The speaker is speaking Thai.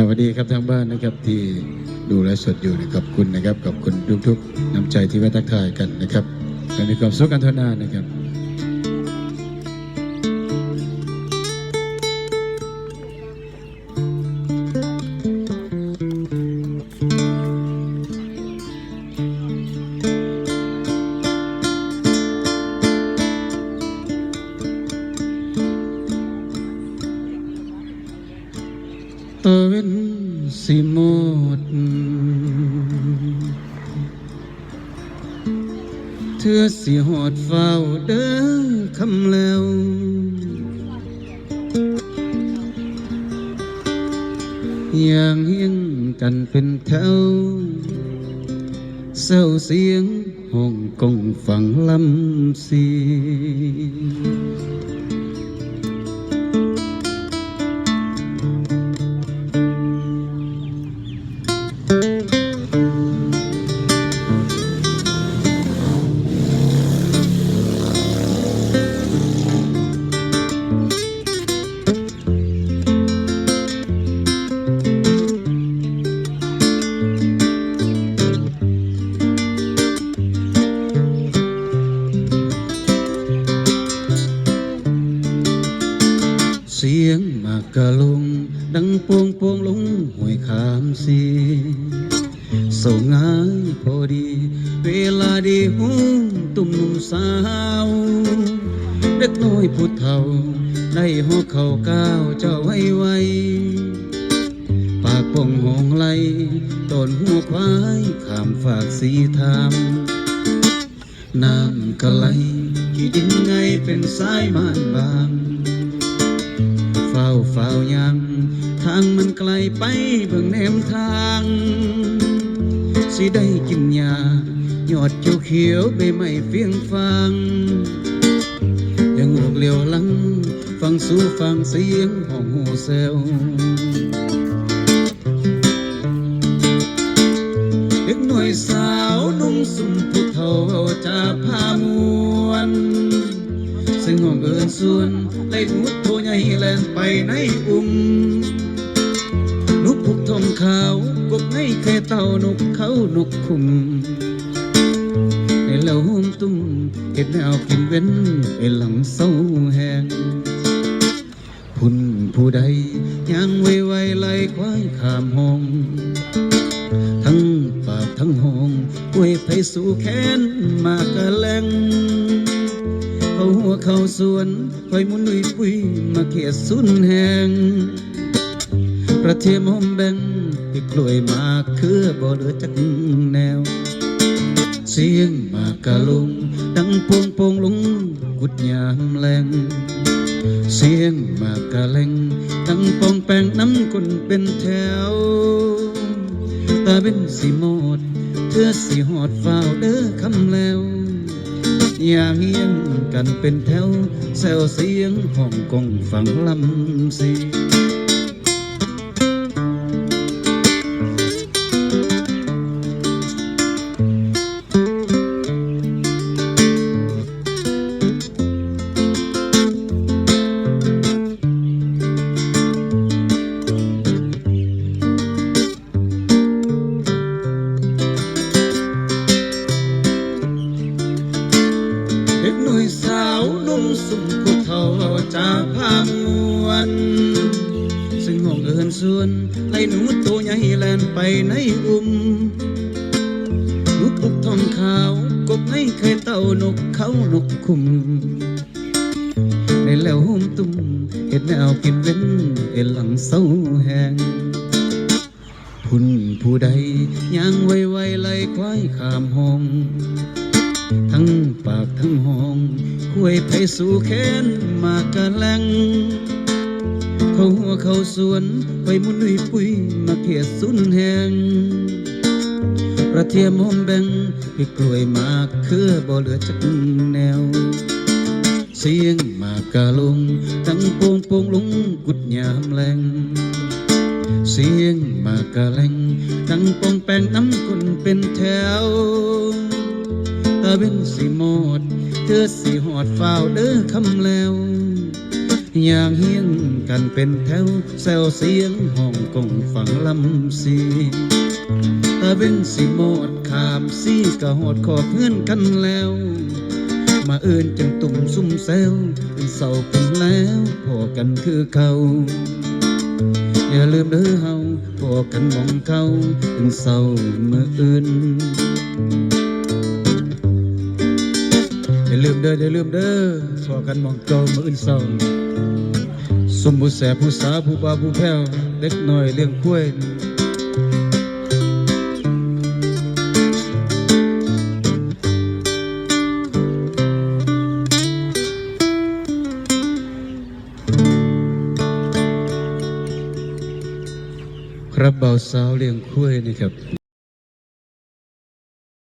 สวัสดีครับทางบ้านนะครับที่ดูและสดอยู่นะขอบคุณนะครับขอบคุณทุกๆน้ำใจที่มาทักทายกันนะครับมีความสุขกันทั่วหน้านะครับ สิหมดเธอสิหอดเฝ้าเด้อคำแเสียงมากกะลงดังปวงปวงลงห้วยขามสีโสงายพอดี เวลาดีหูตุ่มหนุ่มสาวเด็กน้อยผู้เฒ่า ได้หอเข่าก้าวเจ้าไว้ไวปากป่องหงไหลต้นหัวควายขามฝากสีทามน้ำกะไหลกี่ดินไงเป็นสายมานบาง ฝ้าเฝ้ายัง ทางมันไกลไปเบิ่งแนมทาง สิได้กินยายอดเขียวเขียวใบไม้เฟียงฟางยังอกเหลียวลัง ฟังสู่ฟังเสียงห้องหูเซลเด็กหน่อยสาวนุ่มสุ่มผู้เฒ่าจะพา ซึ่งห้องเอินส่วนไล่หุดโทใหญ่แลนไปในอุ้มนุกพุกทองขาวกบในแค่เต่านกเขานกคุมในเหล่าหุ่มตุ้มเห็ดแนวกินเว้นไอหลังเศร้าแหงพุ่นผู้ใดยังไวไวไล่ควายขามห้อง ทั้งปากทั้งห้องป่วยไปสู่แขนมากะแลง เขาหัวเข้าสวนไฟมุนลุยปุยมาเขียสุนแหงกระเทียมหอมแบงที่กล้วยมาคือบ่เหลือจักแนว เสียงมากะลุง ดังพวงปงลุงกุดยามแรงเสียงมากะแลงดังปองแปงน้ำคนเป็นแถวตาเป็นสีหมดเธอสีหอดฝ้าวเด้อคำแล้ว อย่าเฮียงกันเป็นแถวแซวเสียงห้องกงฟังลำสี สุ่มผู้เฒ่าจากพามวนซึ่งห้องเอินส่วนไล่หนูตัวใหญ่แลนไปในอุ้มลูกปุกทองขาวกบในเคยเต่านกเขานกคุมในแล้วหุ่มตุ้มเห็ดแนวกินเว้นเอ็นหลังเศร้าแหงพุ่นผู้ใดยังไวไวไล่ควายขามห้องทั้งปากทั้งห้อง คุยไปสู่แขนมากกะแลงเขาหัวเขาสวนไปมุนลุยปุยมาเขียดสุนแหงกระเทียมอมแบงพี่กล้วยมากคือบ่เหลือจักแนว เสียงมากกะลงตั้งโปงโปงลงกุดยามแรงเสียงมากะแลงดังปองแปงน้ำคนเป็นแถว ตาเป็นสีหมด เธอสีหอดฝ้าวเด้อคำแล้วอย่างเฮียงกันเป็นแถวแซวเสียงห้องกงฝังลำสีตาเป็นสิหมดขามสีกะหอดขอบเพื่อนกันแล้ว มาเอื่นจังตุ่มซุ่มแซวเป็นเศร้าเป็นแล้วพอกันคือเขาอย่าลืมเด้อเฮาพอกันมองเขาเป็นเศร้าเมื่ออื่นาลืมเด้ออย่าลืมเด้อพอกันมองเก่ามื่ออื่นเศร้าสมผู้แสบผู้สาวผู้บาผู้แพ้วเล็กน้อยเลี้ยงคุ้วยครับเบาสาวเลี้ยงคุ้วยนี่ครับ